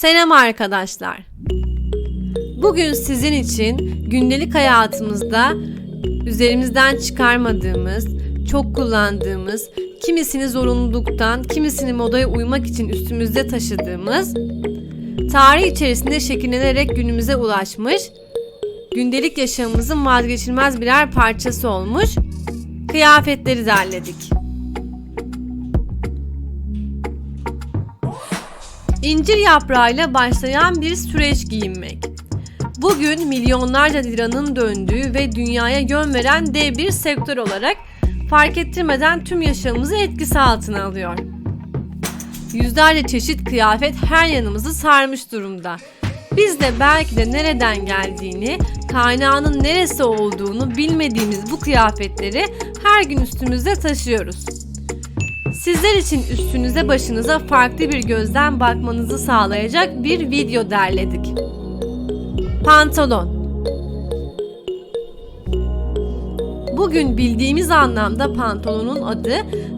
Selam arkadaşlar. Bugün sizin için gündelik hayatımızda üzerimizden çıkarmadığımız, çok kullandığımız, kimisini zorunluluktan, kimisini modaya uymak için üstümüzde taşıdığımız, tarih içerisinde şekillenerek günümüze ulaşmış, gündelik yaşamımızın vazgeçilmez birer parçası olmuş kıyafetleri derledik. İncir yaprağıyla başlayan bir süreç giyinmek. Bugün milyonlarca liranın döndüğü ve dünyaya yön veren dev bir sektör olarak fark ettirmeden tüm yaşamımızı etkisi altına alıyor. Yüzlerce çeşit kıyafet her yanımızı sarmış durumda. Biz de belki de nereden geldiğini, kaynağının neresi olduğunu bilmediğimiz bu kıyafetleri her gün üstümüzde taşıyoruz. Sizler için üstünüze başınıza farklı bir gözden bakmanızı sağlayacak bir video derledik. Pantolon Bugün bildiğimiz anlamda pantolonun adı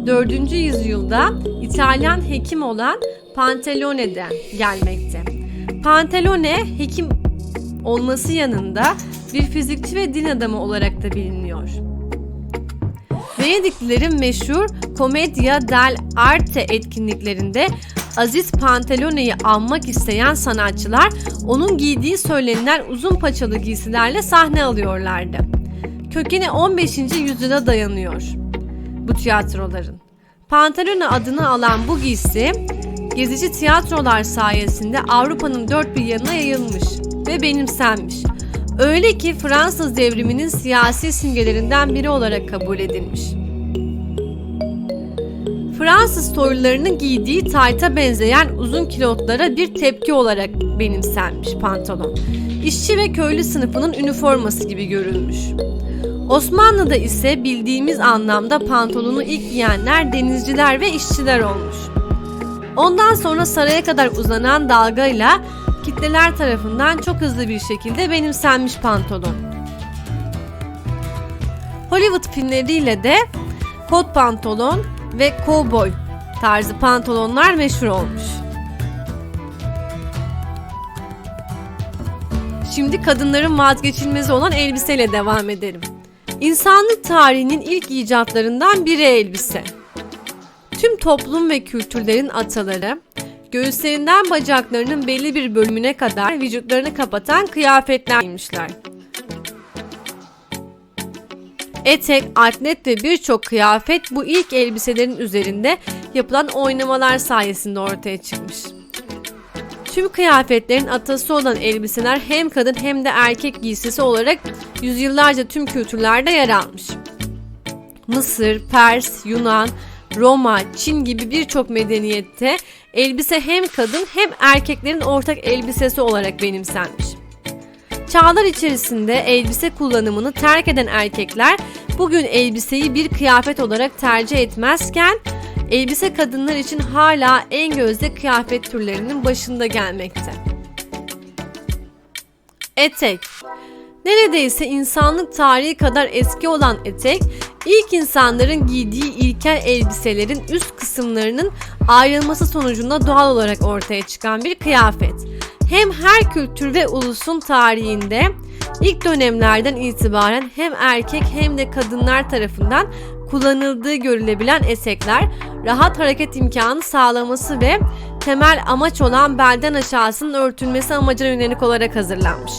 4. yüzyılda İtalyan hekim olan Pantalone'den gelmekte. Pantalone hekim olması yanında bir fizikçi ve din adamı olarak da biliniyor. Venediklilerin meşhur Commedia dell'arte etkinliklerinde Aziz Pantalone'yi anmak isteyen sanatçılar onun giydiği söylenilen uzun paçalı giysilerle sahne alıyorlardı. Kökeni 15. yüzyıla dayanıyor bu tiyatroların. Pantalone adını alan bu giysi gezici tiyatrolar sayesinde Avrupa'nın dört bir yanına yayılmış ve benimsenmiş. Öyle ki Fransız devriminin siyasi simgelerinden biri olarak kabul edilmiş. Fransız soylularının giydiği tayta benzeyen uzun kilotlara bir tepki olarak benimsenmiş pantolon. İşçi ve köylü sınıfının üniforması gibi görülmüş. Osmanlı'da ise bildiğimiz anlamda pantolonu ilk giyenler denizciler ve işçiler olmuş. Ondan sonra saraya kadar uzanan dalgayla kitleler tarafından çok hızlı bir şekilde benimsenmiş pantolon. Hollywood filmleriyle de kot pantolon ve kovboy tarzı pantolonlar meşhur olmuş. Şimdi kadınların vazgeçilmezi olan elbiseyle devam edelim. İnsanlık tarihinin ilk icatlarından biri elbise. Tüm toplum ve kültürlerin ataları, göğüslerinden bacaklarının belli bir bölümüne kadar vücutlarını kapatan kıyafetler giymişler. Etek, atlet ve birçok kıyafet bu ilk elbiselerin üzerinde yapılan oynamalar sayesinde ortaya çıkmış. Tüm kıyafetlerin atası olan elbiseler hem kadın hem de erkek giysisi olarak yüzyıllarca tüm kültürlerde yer almış. Mısır, Pers, Yunan, Roma, Çin gibi birçok medeniyette elbise hem kadın hem erkeklerin ortak elbisesi olarak benimsenmiş. Çağlar içerisinde elbise kullanımını terk eden erkekler bugün elbiseyi bir kıyafet olarak tercih etmezken elbise kadınlar için hala en gözde kıyafet türlerinin başında gelmekte. Etek Neredeyse insanlık tarihi kadar eski olan etek, ilk insanların giydiği ilkel elbiselerin üst kısımlarının ayrılması sonucunda doğal olarak ortaya çıkan bir kıyafet. Hem her kültür ve ulusun tarihinde ilk dönemlerden itibaren hem erkek hem de kadınlar tarafından kullanıldığı görülebilen etekler rahat hareket imkanı sağlaması ve temel amaç olan belden aşağısının örtülmesi amacına yönelik olarak hazırlanmış.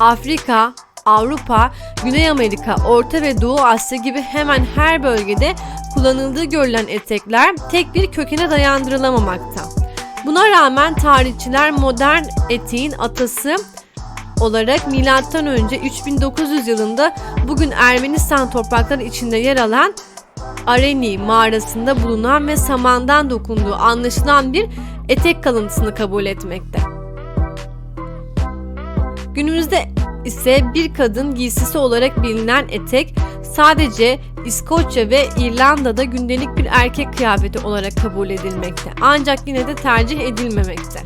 Afrika, Avrupa, Güney Amerika, Orta ve Doğu Asya gibi hemen her bölgede kullanıldığı görülen etekler tek bir kökene dayandırılamamakta. Buna rağmen tarihçiler modern eteğin atası olarak M.Ö. 3900 yılında bugün Ermenistan toprakları içinde yer alan Areni mağarasında bulunan ve samandan dokunduğu anlaşılan bir etek kalıntısını kabul etmekte. Günümüzde ise bir kadın giysisi olarak bilinen etek sadece İskoçya ve İrlanda'da gündelik bir erkek kıyafeti olarak kabul edilmekte. Ancak yine de tercih edilmemekte.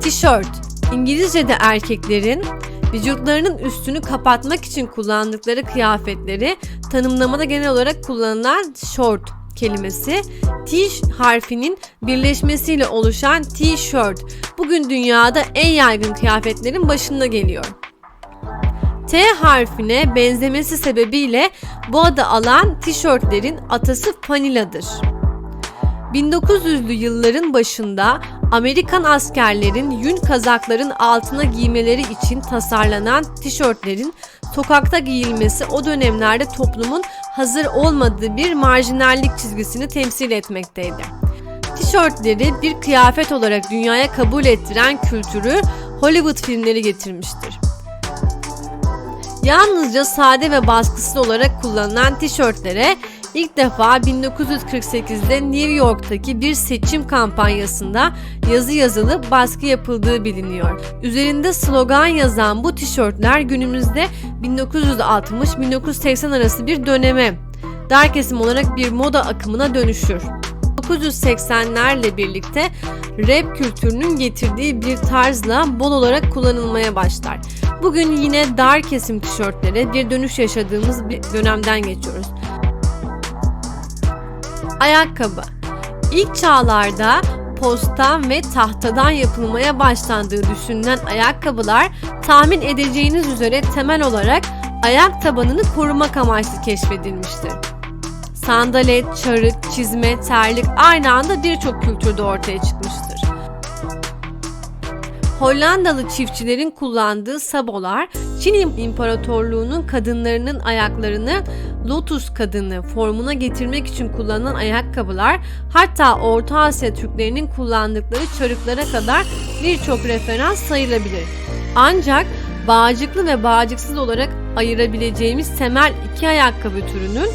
Tişört İngilizce'de erkeklerin vücutlarının üstünü kapatmak için kullandıkları kıyafetleri tanımlamada genel olarak kullanılan short kelimesi T harfinin birleşmesiyle oluşan t-shirt bugün dünyada en yaygın kıyafetlerin başında geliyor. T harfine benzemesi sebebiyle bu adı alan tişörtlerin atası Fanila'dır. 1900'lü yılların başında Amerikan askerlerin yün kazakların altına giymeleri için tasarlanan tişörtlerin sokakta giyilmesi o dönemlerde toplumun hazır olmadığı bir marjinallik çizgisini temsil etmekteydi. Tişörtleri bir kıyafet olarak dünyaya kabul ettiren kültürü Hollywood filmleri getirmiştir. Yalnızca sade ve baskısız olarak kullanılan tişörtlere ilk defa 1948'de New York'taki bir seçim kampanyasında yazı yazılıp baskı yapıldığı biliniyor. Üzerinde slogan yazan bu tişörtler günümüzde 1960-1980 arası bir döneme, dar kesim olarak bir moda akımına dönüşür. 1980'lerle birlikte rap kültürünün getirdiği bir tarzla bol olarak kullanılmaya başlar. Bugün yine dar kesim tişörtlere bir dönüş yaşadığımız bir dönemden geçiyoruz. Ayakkabı İlk çağlarda postan ve tahtadan yapılmaya başlandığı düşünülen ayakkabılar tahmin edeceğiniz üzere temel olarak ayak tabanını korumak amaçlı keşfedilmiştir. Sandalet, çarık, çizme, terlik aynı anda birçok kültürde ortaya çıkmıştır. Hollandalı çiftçilerin kullandığı sabolar, Çin İmparatorluğu'nun kadınlarının ayaklarını lotus kadını formuna getirmek için kullanılan ayakkabılar, hatta Orta Asya Türklerinin kullandıkları çarıklara kadar birçok referans sayılabilir. Ancak bağcıklı ve bağcıksız olarak ayırabileceğimiz temel iki ayakkabı türünün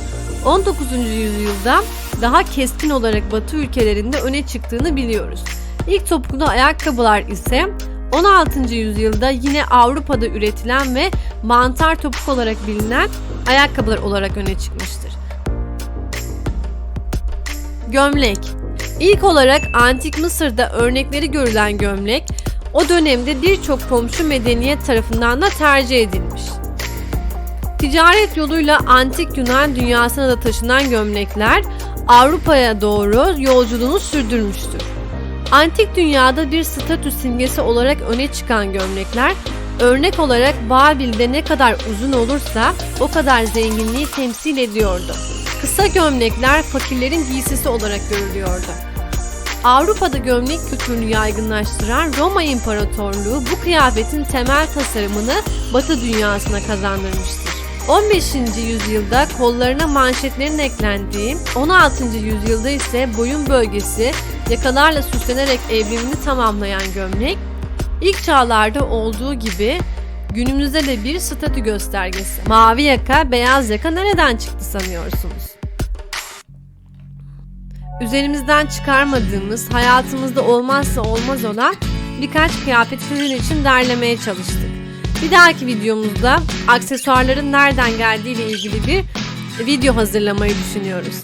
19. yüzyılda daha keskin olarak Batı ülkelerinde öne çıktığını biliyoruz. İlk topuklu ayakkabılar ise 16. yüzyılda yine Avrupa'da üretilen ve mantar topuk olarak bilinen ayakkabılar olarak öne çıkmıştır. Gömlek İlk olarak Antik Mısır'da örnekleri görülen gömlek, o dönemde birçok komşu medeniyet tarafından da tercih edilmiş. Ticaret yoluyla antik Yunan dünyasına da taşınan gömlekler Avrupa'ya doğru yolculuğunu sürdürmüştür. Antik dünyada bir statü simgesi olarak öne çıkan gömlekler, örnek olarak Babil'de ne kadar uzun olursa o kadar zenginliği temsil ediyordu. Kısa gömlekler fakirlerin giysisi olarak görülüyordu. Avrupa'da gömlek kültürünü yaygınlaştıran Roma İmparatorluğu bu kıyafetin temel tasarımını Batı dünyasına kazandırmıştır. 15. yüzyılda kollarına manşetlerin eklendiği, 16. yüzyılda ise boyun bölgesi yakalarla süslenerek evrimini tamamlayan gömlek, ilk çağlarda olduğu gibi günümüzde de bir statü göstergesi. Mavi yaka, beyaz yaka nereden çıktı sanıyorsunuz? Üzerimizden çıkarmadığımız, hayatımızda olmazsa olmaz olan birkaç kıyafet sizin için derlemeye çalıştık. Bir dahaki videomuzda aksesuarların nereden geldiği ile ilgili bir video hazırlamayı düşünüyoruz.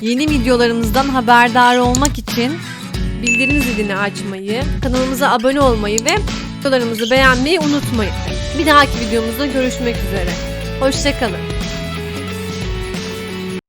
Yeni videolarımızdan haberdar olmak için bildirim zilini açmayı, kanalımıza abone olmayı ve videolarımızı beğenmeyi unutmayın. Bir dahaki videomuzda görüşmek üzere. Hoşçakalın.